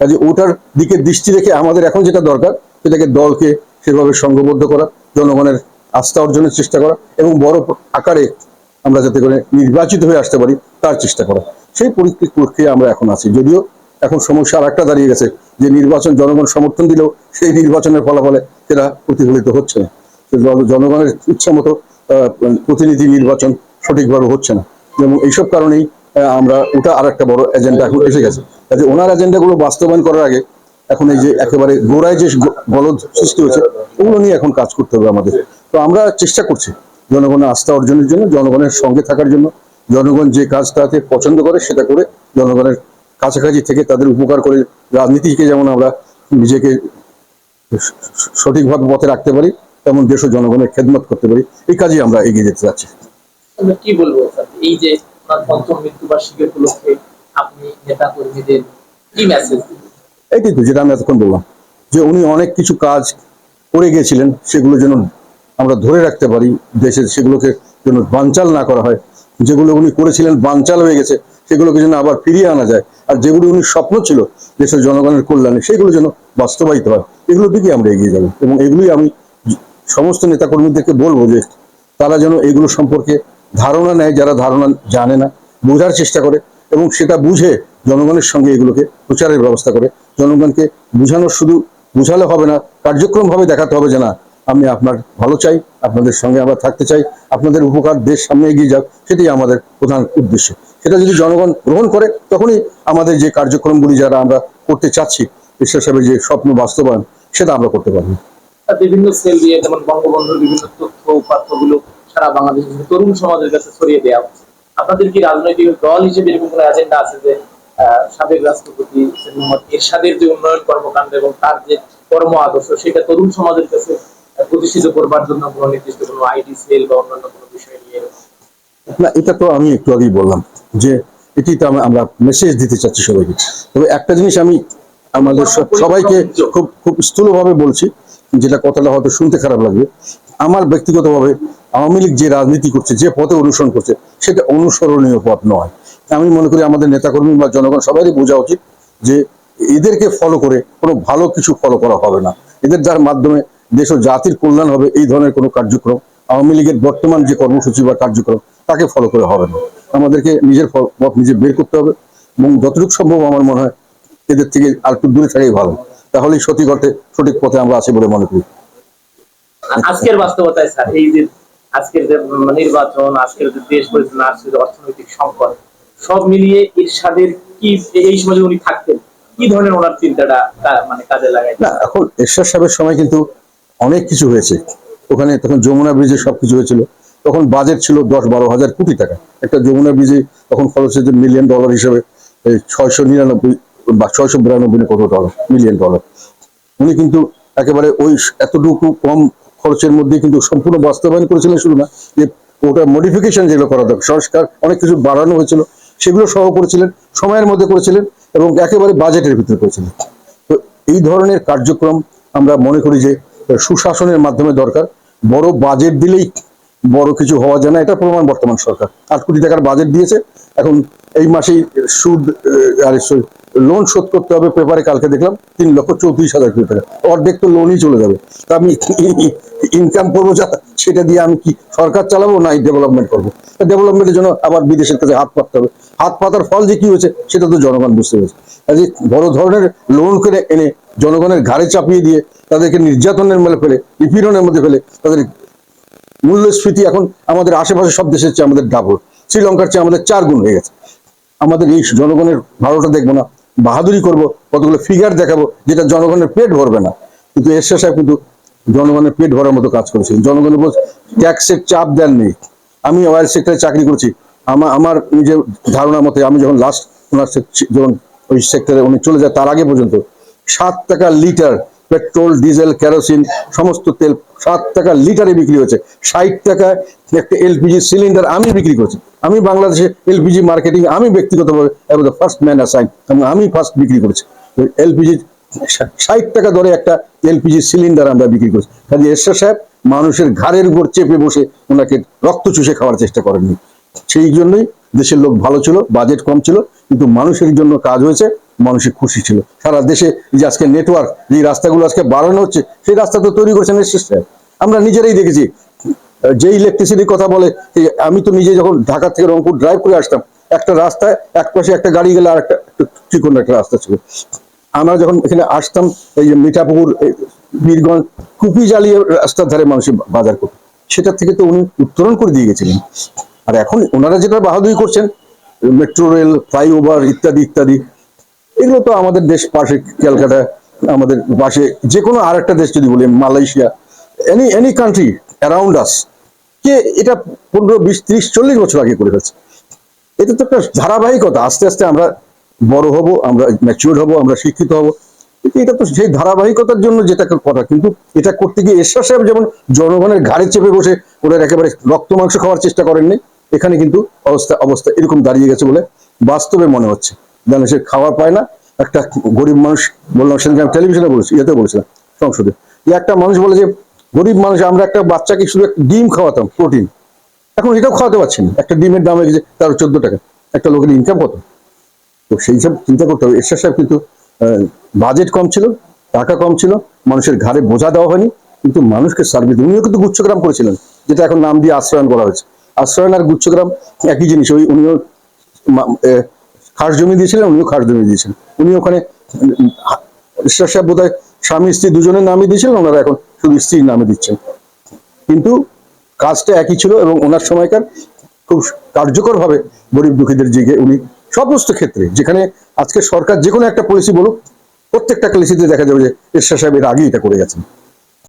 কাজে ওটার দিকে দৃষ্টি রেখে আমাদের এখন যেটা দরকার, সেটাকে দলকে সেভাবে সংঘবদ্ধ করা, জনগণের আস্থা অর্জনের চেষ্টা করা এবং বড় আকারে আমরা যাতে করে নির্বাচিত হয়ে আসতে পারি, তার চেষ্টা করা। সেই পরীক্ষা প্রক্রিয়া আমরা এখন আছি। যদিও এখন সমস্যা আর একটা দাঁড়িয়ে গেছে, যে নির্বাচন জনগণ সমর্থন দিলেও সেই নির্বাচনের ফলাফলে সেটা প্রতিফলিত হচ্ছে না। জনগণের ইচ্ছা মতো প্রতিনিধি নির্বাচন সঠিকভাবে হচ্ছে না। এবং এইসব কারণেই আমরা ওটা আর একটা বড় এজেন্ডা এখন এসে গেছে। কাজে ওনার এজেন্ডাগুলো বাস্তবায়ন করার আগে এখন এই যে একেবারে গোড়ায় যে গলদ সৃষ্টি হচ্ছে ওগুলো নিয়ে এখন কাজ করতে হবে আমাদের। তো আমরা চেষ্টা করছি জনগণের আস্থা অর্জনের জন্য, জনগণের সঙ্গে থাকার জন্য। জনগণ যে কাজটাকে পছন্দ করে সেটা করে জনগণের কাছাকাছি থেকে তাদের উপকার করে রাজনীতিকে যেমন আমরা নিজেকে সঠিকভাবে পথে রাখতে পারি, তেমন দেশ ও জনগণের খেদমত করতে পারি। এই কাজেই আমরা এগিয়ে যেতে চাচ্ছি। কি বলব এই যে মৃত্যুবার্ষিকী উপলক্ষে এইটাই তো যেটা আমি এতক্ষণ বললাম, যে উনি অনেক কিছু কাজ করে গিয়েছিলেন সেগুলো যেন আমরা ধরে রাখতে পারি, দেশের সেগুলোকে যেন না করা হয়। যেগুলো উনি করেছিলেন হয়ে গেছে, সেগুলোকে যেন আবার ফিরিয়ে আনা যায়। আর যেগুলো উনি স্বপ্ন ছিল, দেশের জনগণের কল্যাণে, সেগুলো যেন বাস্তবায়িত হয়। এগুলোর দিকে আমরা এগিয়ে যাব। এবং এগুলোই আমি সমস্ত নেতাকর্মীদেরকে বলব যে, তারা যেন এগুলো সম্পর্কে ধারণা নেয়, যারা ধারণা জানে না, বোঝার চেষ্টা করে এবং সেটা বুঝে জনগণের সঙ্গে এগুলোকে প্রচারের ব্যবস্থা করে। জনগণকে বুঝানোর শুধু বুঝালে হবে না কার্যক্রম ভাবে দেখাতে হবে যে না, আমি আপনার ভালো চাই, আপনাদের সঙ্গে আমরা থাকতে চাই, আপনাদের উপকার দেশ সামনে এগিয়ে যাক, সেটাই আমাদের প্রধান উদ্দেশ্য। সেটা যদি জনগণ গ্রহণ করে, তখনই আমাদের যে কার্যক্রমগুলি যারা আমরা করতে চাচ্ছি, ঈশ্বর সাহেবের যে স্বপ্ন বাস্তবায়ন, সেটা আমরা করতে পারব। বিভিন্ন সেল দিয়ে, যেমন বঙ্গবন্ধুর বিভিন্ন তথ্য, উপাত্তগুলো সারা বাংলাদেশের তরুণ সমাজের কাছে ছড়িয়ে দেওয়া আপনাদের কি রাজনৈতিক দল হিসেবে এরকম কোনো এজেন্ডা আছে যে সাবেক রাষ্ট্রপতি মোহাম্মদ এরশাদের যে উন্নয়ন কর্মকাণ্ড এবং তার যে কর্ম আদর্শ সেটা তরুণ সমাজের কাছে প্রতিষ্ঠিত করবার জন্য কোনো নির্দিষ্ট কোনো আইডি সেল বা অন্যান্য কোনো বিষয় নিয়ে না এটা তো আমি একটু আগেই বললাম যে এটি তো আমরা- আমরা মেসেজ দিতে চাচ্ছি সবাইকে। তবে একটা জিনিস আমি আমাদের সবাইকে খুব খুব স্থূলভাবে বলছি যেটা কথাটা হয়তো শুনতে খারাপ লাগবে। আমার ব্যক্তিগতভাবে আওয়ামী লীগ যে রাজনীতি করছে, যে পথে অনুসরণ করছে, সেটা অনুসরণীয় পথ নয়। আমি মনে করি আমাদের নেতাকর্মী বা জনগণ সবারই বোঝা উচিত যে এদেরকে ফলো করে কোনো ভালো কিছু ফলো করা হবে না। এদের যার মাধ্যমে দেশ ও জাতির কল্যাণ হবে, এই ধরনের কোনো কার্যক্রম, আওয়ামী লীগের বর্তমান যে কর্মসূচি বা কার্যক্রম, তাকে ফলো করে হবে না। আমাদেরকে নিজের পথ নিজে বের করতে হবে এবং যতটুকু সম্ভব আমার মনে হয় এদের থেকে আর একটু দূরে থাকাই ভালো। তাহলেই সঠিক অর্থে সঠিক পথে আমরা আছি বলে মনে করি। আজকের বাস্তবতায় স্যার, এই যে আজকের যে নির্বাচন, আজকের যে দেশ পরিচালনা, আজকের যে অর্থনৈতিক সংকট, সব মিলিয়ে ইরশাদের কি, এই যদি উনি থাকতেন? কি ধরনের ওনার চিন্তাটা মানে কাজে লাগাই না, এখন সাহেবের সময় কিন্তু অনেক কিছু হয়েছে। ওখানে তখন যমুনা ব্রিজে সবকিছু হয়েছিল। তখন বাজেট ছিল দশ বারো হাজার কোটি টাকা। একটা যমুনা ব্রিজে তখন খরচ হয়েছে মিলিয়ন ডলার হিসেবে ছয়শো নিরানব্বই বা ছয়শো বিরানব্বই কত ডলার মিলিয়ন ডলার উনি কিন্তু একেবারে ওই এতটুকু কম খরচের মধ্যে কিন্তু সম্পূর্ণ বাস্তবায়ন করেছিলেন শুধু না, যে ওটা মডিফিকেশন যেগুলো করা দরকার, সংস্কার, অনেক কিছু বাড়ানো হয়েছিল, সেগুলো সহ করেছিলেন, সময়ের মধ্যে করেছিলেন এবং একেবারে বাজেটের ভিতরে করেছিলেন। তো এই ধরনের কার্যক্রম আমরা মনে করি যে সুশাসনের মাধ্যমে দরকার। বড় বাজেট দিলেই বড় কিছু হওয়া যায় না, এটা প্রমাণ বর্তমান সরকার। আট কোটি টাকার বাজেট দিয়েছে, এখন এই মাসেই সুদ আরে লোন শোধ করতে হবে পেপারে কালকে দেখলাম তিন লক্ষ চৌত্রিশ হাজার কোটি টাকা। অর্ধেক তো লোনই চলে যাবে। তা আমি ইনকাম করব যা, সেটা দিয়ে আমি কি সরকার চালাবো না ডেভেলপমেন্ট করব? ডেভেলপমেন্টের জন্য আবার বিদেশের কাছে হাত পাততে হবে। হাত পাতার ফল যে কি হয়েছে, সেটা তো জনগণ বুঝতে পেরেছে। কাজে বড় ধরনের লোন করে এনে জনগণের ঘাড়ে চাপিয়ে দিয়ে তাদেরকে নির্যাতনের মধ্যে ফেলে, নিপীড়নের মধ্যে ফেলে, তাদের মূল্যস্ফীতি এখন আমাদের আশেপাশে সব দেশের চেয়ে আমাদের ডাবল। শ্রীলঙ্কার চেয়ে আমাদের চার গুণ হয়ে গেছে। আমাদের এই জনগণের ভালোটা দেখব না, বাহাদুরি করব, কতগুলো ফিগার দেখাবো যেটা জনগণের পেট ভরবে না। কিন্তু এরশাদ সাহেব কিন্তু জনগণের পেট ভরার মতো কাজ করেছেন জনগণের উপর ট্যাক্সের চাপ দেন নেই। আমি অয়েল সেক্টরে চাকরি করছি। আমার আমার নিজের ধারণা মতে আমি যখন লাস্ট ওনার যখন ওই সেক্টরে উনি চলে যায়, তার আগে পর্যন্ত সাত টাকা লিটার পেট্রোল, ডিজেল, কেরোসিন, সমস্ত তেল সাত টাকা লিটারে বিক্রি হচ্ছে ষাট টাকায় একটা এলপিজি সিলিন্ডার আমি বিক্রি করছি। আমি বাংলাদেশে এলপিজি মার্কেটিং আমি ব্যক্তিগতভাবে ফার্স্ট ম্যান অ্যাসাইন এবং আমি ফার্স্ট বিক্রি করেছি। এলপিজি ষাট টাকা দরে একটা এলপিজি সিলিন্ডার আমরা বিক্রি করছি। কাজে এরশাদ সাহেব মানুষের ঘাড়ের উপর চেপে বসে ওনাকে রক্ত চুষে খাওয়ার চেষ্টা করেননি। সেই জন্যই দেশের লোক ভালো ছিল বাজেট কম ছিল, কিন্তু মানুষের জন্য কাজ হয়েছে মানুষের খুশি ছিল। সারা দেশে যে আজকে নেটওয়ার্ক যে রাস্তাগুলো আজকে বাড়ানো হচ্ছে, সেই রাস্তা তো তৈরি করেছেন আমরা নিজেরাই দেখেছি যে ইলেকট্রিসিটির কথা বলে আমি তো নিজে যখন ঢাকা থেকে রংপুর ড্রাইভ করে আসতাম, একটা রাস্তায় এক পাশে একটা গাড়ি গেলে আর একটা চিকন একটা রাস্তা ছিল। আমরা যখন এখানে আসতাম, এই যে মিঠাপুকুর বীরগঞ্জ কুপি জ্বালিয়ে রাস্তার ধারে মানুষের বাজার করত। সেটার থেকে তো উনি উত্তরণ করে দিয়ে গেছিলেন। আর এখন ওনারা যেটা বাহাদুরি করছেন মেট্রো রেল ফ্লাইওভার ইত্যাদি ইত্যাদি, এগুলো তো আমাদের দেশ পাশে, ক্যালকাটা, আমাদের পাশে যে কোনো আর একটা দেশ যদি বলি, Malaysia any any country around us কে এটা পনেরো, বিশ, ত্রিশ, চল্লিশ বছর আগে করে ফেলছে। এটা তো একটা ধারাবাহিকতা, আস্তে আস্তে আমরা বড় হব, আমরা ম্যাচিউর হব, আমরা শিক্ষিত হব। এটা তো সেই ধারাবাহিকতার জন্য যেটা কথা, কিন্তু এটা করতে গিয়ে এরশাদ সাহেব যেমন জনগণের ঘাড়ে চেপে বসে ওনার একেবারে রক্ত মাংস খাওয়ার চেষ্টা করেননি এখানে কিন্তু অবস্থা অবস্থা এরকম দাঁড়িয়ে গেছে বলে বাস্তবে মনে হচ্ছে। যেন সে খাওয়া পায় না, একটা গরিব মানুষ, বললাম সেদিন আমি টেলিভিশনে বলেছি, ইয়েতে বলেছিলাম, সংসদে। যে একটা মানুষ বলে যে, গরিব মানুষ, আমরা একটা বাচ্চাকে শুধু একটা ডিম খাওয়াতাম, প্রোটিন। এখন এটাও খাওয়াতে পারছি না। একটা ডিমের দাম হয়ে গেছে তার চোদ্দ টাকা, একটা লোকের ইনকাম কত? তো সেই সব চিন্তা করতে হবে। এরশাদ সাহেব কিন্তু বাজেট কম ছিল, টাকা কম ছিল, মানুষের ঘাড়ে বোঝা দেওয়া হয়নি, কিন্তু মানুষকে সার্ভিস উনিও কিন্তু গুচ্ছগ্রাম করেছিলেন, যেটা এখন নাম দিয়ে আশ্রয়ন করা হয়েছে। আশ্রয়ন আর গুচ্ছগ্রাম একই জিনিস। ওই উনিও খাস জমি দিয়েছিলেন উনিও খাস জমি দিয়েছেন উনি ওখানে উম, হা- ঈশ্বর সাহেব বোধ স্বামী স্ত্রী দুজনের নামে দিয়েছিলেন ওনারা এখন শুধু স্ত্রীর নামে দিচ্ছেন। কিন্তু কাজটা একই ছিল এবং ওনার সময়কার খুব কার্যকরভাবে গরিব দুঃখীদের জিগে উনি সমস্ত ক্ষেত্রে যেখানে আজকে সরকার যে কোনো একটা পলিসি বলুক প্রত্যেকটা পলিসিতে দেখা যাবে যে এরশাদ সাহেব এর আগেই এটা করে গেছেন।